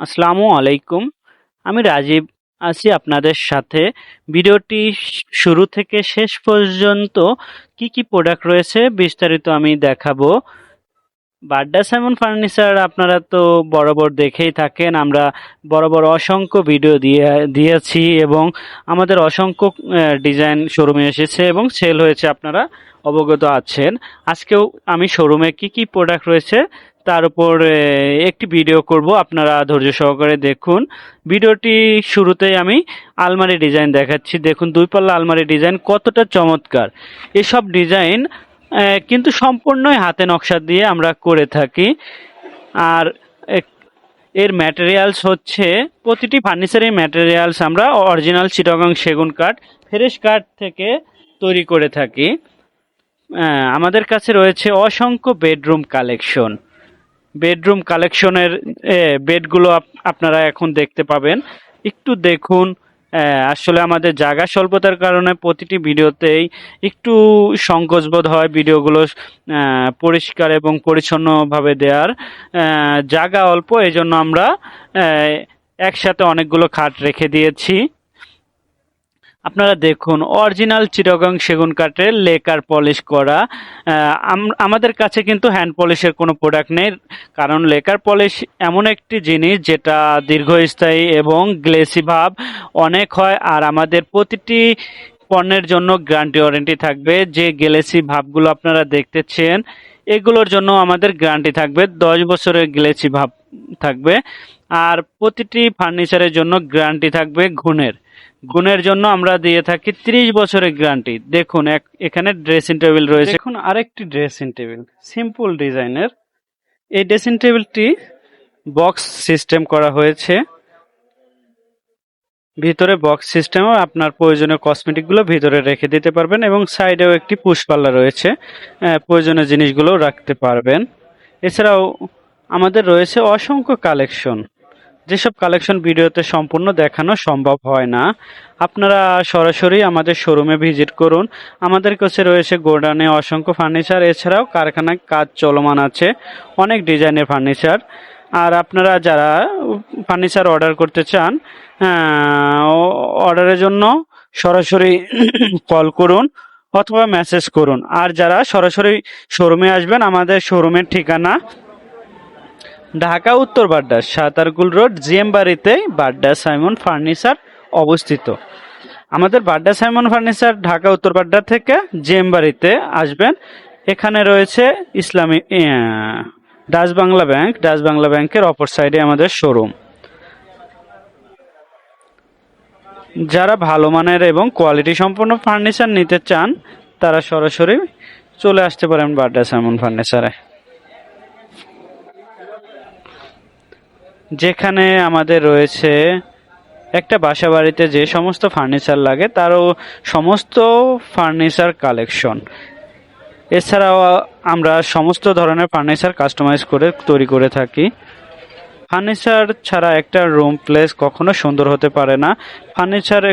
আসসালামু আলাইকুম। আমি রাজীব, আছি আপনাদের সাথে। ভিডিওটি শুরু থেকে শেষ পর্যন্ত কি কি প্রোডাক্ট রয়েছে বিস্তারিত আমি দেখাবো। বাড্ডা সাইমন ফার্নিচার আপনারা তো বরাবর দেখেই থাকেন। আমরা বরাবর অসংখ্য ভিডিও দিয়ে, দিয়েছি এবং আমাদের অসংখ্য ডিজাইন শোরুমে এসেছে এবং সেল হয়েছে আপনারা অবগত আছেন। আজকেও আমি শোরুমে কি কি প্রোডাক্ট রয়েছে তার উপর একটি ভিডিও করব। আপনারা ধৈর্য সহকারে দেখুন। ভিডিওটি শুরুতেই আমি আলমারি ডিজাইন দেখাচ্ছি। দেখুন, দুই পাল্লা আলমারি ডিজাইন কতটা চমৎকার। এসব ডিজাইন কিন্তু সম্পূর্ণই হাতে নকশা দিয়ে আমরা করে থাকি। আর এর ম্যাটেরিয়ালস হচ্ছে, প্রতিটি ফার্নিচারের ম্যাটেরিয়ালস আমরা অরিজিনাল চিটাগং সেগুন কাঠ ফ্রেশ কাঠ থেকে তৈরি করে থাকি। আমাদের কাছে রয়েছে অসংখ্য বেডরুম কালেকশন বেডরুম কালেকশনের বেডগুলো আপ- আপনারা এখন দেখতে পাবেন। একটু দেখুন আসলে আমাদের জায়গা স্বল্পতার কারণে প্রতিটি ভিডিওতেই একটু সংকোচবোধ হয় ভিডিওগুলো পরিষ্কার এবং পরিচ্ছন্নভাবে দেওয়ার জায়গা অল্প এই জন্য আমরা একসাথে অনেকগুলো খাট রেখে দিয়েছি। আপনারা দেখুন অরিজিনাল চিরগং সেগুন কাঠের লেকার পলিশ করা। আম- আমাদের কাছে কিন্তু হ্যান্ড পলিশের কোনো প্রোডাক্ট নেই, কারণ লেকার পলিশ এমন একটি জিনিস যেটা দীর্ঘস্থায়ী এবং গ্লেসি ভাব অনেক হয়, আর আমাদের প্রতিটি পণ্যের জন্য গ্যারান্টি ওয়ারেন্টি থাকবে। যে গ্লেসি ভাবগুলো আপনারা দেখতেছেন, এগুলোর জন্য আমাদের গ্যারান্টি থাকবে, দশ বছরের গ্লেসি ভাব থাকবে। আর প্রতিটি ফার্নিচারের জন্য গ্যারান্টি থাকবে গুণের গুণের জন্য আমরা দিয়ে থাকি ত্রিশ বছরের গ্যারান্টি। দেখুন এখানে ড্রেসিং টেবিল রয়েছে। দেখুন, আরেকটি ড্রেসিং টেবিল সিম্পল ডিজাইনের এই ড্রেসিং টেবিলটি বক্স সিস্টেম করা হয়েছে। ভিতরে বক্স সিস্টেমও আপনার প্রয়োজনীয় কসমেটিকগুলো ভিতরে রেখে দিতে পারবেন এবং সাইডেও একটি পুষ্পাল্লা রয়েছে। প্রয়োজনীয় জিনিসগুলো রাখতে পারবেন। এছাড়াও আমাদের রয়েছে অসংখ্য কালেকশন যেসব কালেকশন ভিডিওতে সম্পূর্ণ দেখানো সম্ভব হয় না, আপনারা সরাসরি আমাদের শোরুমে ভিজিট করুন। আমাদের কাছে রয়েছে গোডাউনে অসংখ্য ফার্নিচার এছাড়াও কারখানায় কাজ চলমান আছে, অনেক ডিজাইনের ফার্নিচার আর আপনারা যারা ফার্নিচার অর্ডার করতে চান অর্ডারের জন্য সরাসরি কল করুন অথবা মেসেজ করুন। আর যারা সরাসরি শোরুমে আসবেন, আমাদের শোরুমের ঠিকানা ঢাকা, উত্তর বাড্ডা, সাতারগুল রোড জিএম বাড়িতে বাড্ডা সাইমন ফার্নিচার অবস্থিত। আমাদের বাড্ডা সাইমন ফার্নিচার ঢাকা, উত্তর বাড্ডা থেকে জিএম বাড়িতে আসবেন। এখানে রয়েছে ইসলামী Dutch Bangla bank, Dutch Bangla ব্যাংকের অপর সাইডে আমাদের শোরুম। যারা ভালো মানের এবং কোয়ালিটি সম্পন্ন ফার্নিচার নিতে চান, তারা সরাসরি চলে আসতে পারেন বাড্ডা সাইমন ফার্নিচারে। যেখানে আমাদের রয়েছে একটা বাসা বাড়িতে যে সমস্ত ফার্নিচার লাগে, তারও সমস্ত ফার্নিচার কালেকশন। এছাড়াও আমরা সমস্ত ধরনের ফার্নিচার কাস্টমাইজ করে তৈরি করে থাকি। ফার্নিচার ছাড়া একটা রুম প্লেস কখনো সুন্দর হতে পারে না। ফার্নিচার